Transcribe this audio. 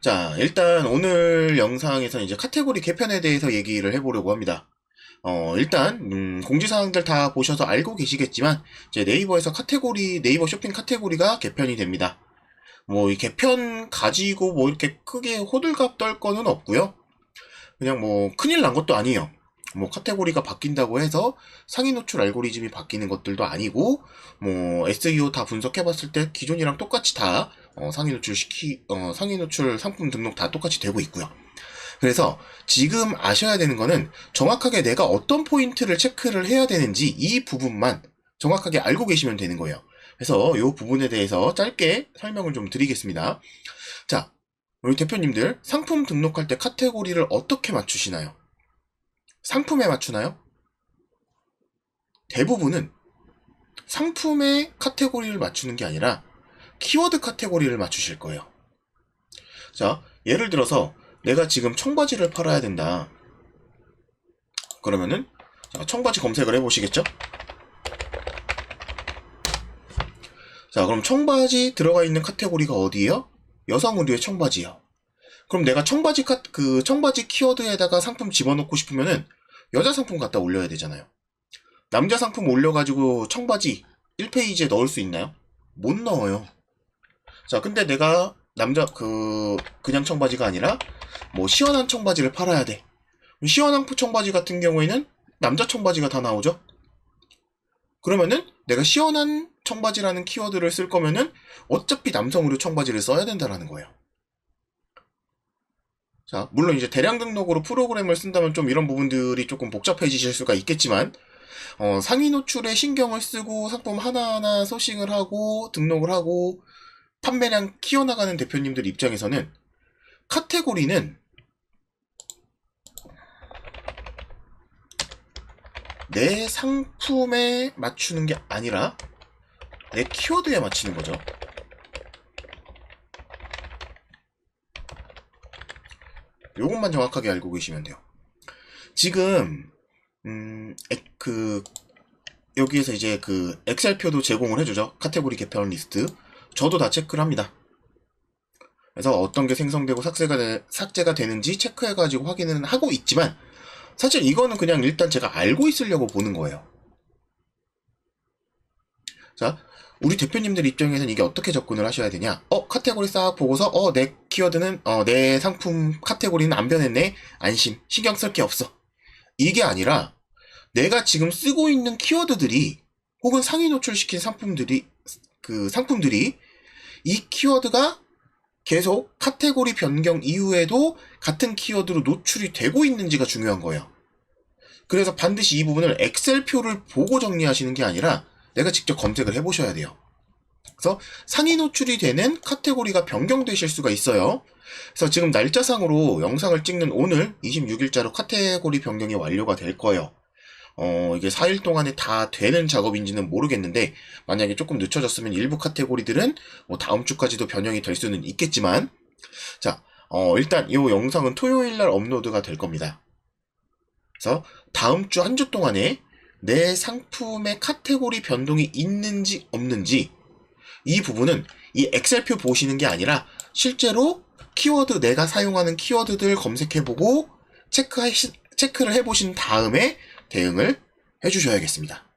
자, 일단 오늘 영상에서는 이제 카테고리 개편에 대해서 얘기를 해보려고 합니다. 어, 일단, 음, 공지사항들 다 보셔서 알고 계시겠지만, 이제 네이버에서 카테고리, 네이버 쇼핑 카테고리가 개편이 됩니다. 뭐, 이 개편 가지고 뭐 이렇게 크게 호들갑 떨 거는 없고요 그냥 뭐, 큰일 난 것도 아니에요. 뭐, 카테고리가 바뀐다고 해서 상위 노출 알고리즘이 바뀌는 것들도 아니고, 뭐, SEO 다 분석해 봤을 때 기존이랑 똑같이 다 어, 상위 노출 시키, 어, 상위 노출 상품 등록 다 똑같이 되고 있고요. 그래서 지금 아셔야 되는 거는 정확하게 내가 어떤 포인트를 체크를 해야 되는지 이 부분만 정확하게 알고 계시면 되는 거예요. 그래서 이 부분에 대해서 짧게 설명을 좀 드리겠습니다. 자, 우리 대표님들 상품 등록할 때 카테고리를 어떻게 맞추시나요? 상품에 맞추나요? 대부분은 상품의 카테고리를 맞추는 게 아니라 키워드 카테고리를 맞추실 거예요. 자, 예를 들어서 내가 지금 청바지를 팔아야 된다. 그러면은 자, 청바지 검색을 해보시겠죠? 자, 그럼 청바지 들어가 있는 카테고리가 어디예요? 여성 의류의 청바지요. 그럼 내가 청바지 카, 그 청바지 키워드에다가 상품 집어넣고 싶으면은 여자 상품 갖다 올려야 되잖아요. 남자 상품 올려가지고 청바지 1페이지에 넣을 수 있나요? 못 넣어요. 자, 근데 내가 남자 그 그냥 청바지가 아니라 뭐 시원한 청바지를 팔아야 돼. 시원한 청바지 같은 경우에는 남자 청바지가 다 나오죠. 그러면은 내가 시원한 청바지라는 키워드를 쓸 거면은 어차피 남성으로 청바지를 써야 된다라는 거예요. 자, 물론 이제 대량 등록으로 프로그램을 쓴다면 좀 이런 부분들이 조금 복잡해지실 수가 있겠지만 어, 상위 노출에 신경을 쓰고 상품 하나하나 소싱을 하고 등록을 하고 판매량 키워나가는 대표님들 입장에서는 카테고리는 내 상품에 맞추는 게 아니라 내 키워드에 맞추는 거죠. 요것만 정확하게 알고 계시면 돼요. 지금 음, 에- 그 여기에서 이제 그 엑셀 표도 제공을 해주죠. 카테고리 개편 리스트. 저도 다 체크를 합니다. 그래서 어떤 게 생성되고 삭제가, 되, 삭제가 되는지 체크해가지고 확인은 하고 있지만 사실 이거는 그냥 일단 제가 알고 있으려고 보는 거예요. 자, 우리 대표님들 입장에서는 이게 어떻게 접근을 하셔야 되냐? 어, 카테고리 싹 보고서 어, 내 키워드는 어, 내 상품 카테고리는 안 변했네. 안심. 신경 쓸 게 없어. 이게 아니라 내가 지금 쓰고 있는 키워드들이 혹은 상위 노출시킨 상품들이 그 상품들이 이 키워드가 계속 카테고리 변경 이후에도 같은 키워드로 노출이 되고 있는지가 중요한 거예요. 그래서 반드시 이 부분을 엑셀 표를 보고 정리하시는 게 아니라 내가 직접 검색을 해보셔야 돼요. 그래서 상위 노출이 되는 카테고리가 변경되실 수가 있어요. 그래서 지금 날짜상으로 영상을 찍는 오늘 26일자로 카테고리 변경이 완료가 될 거예요. 어, 이게 4일 동안에 다 되는 작업인지는 모르겠는데, 만약에 조금 늦춰졌으면 일부 카테고리들은 뭐 다음 주까지도 변형이 될 수는 있겠지만, 자, 어, 일단 이 영상은 토요일 날 업로드가 될 겁니다. 그래서 다음 주 한주 동안에 내 상품의 카테고리 변동이 있는지 없는지, 이 부분은 이 엑셀표 보시는 게 아니라 실제로 키워드 내가 사용하는 키워드들 검색해보고 체크하시, 체크를 해보신 다음에 대응을 해주셔야겠습니다.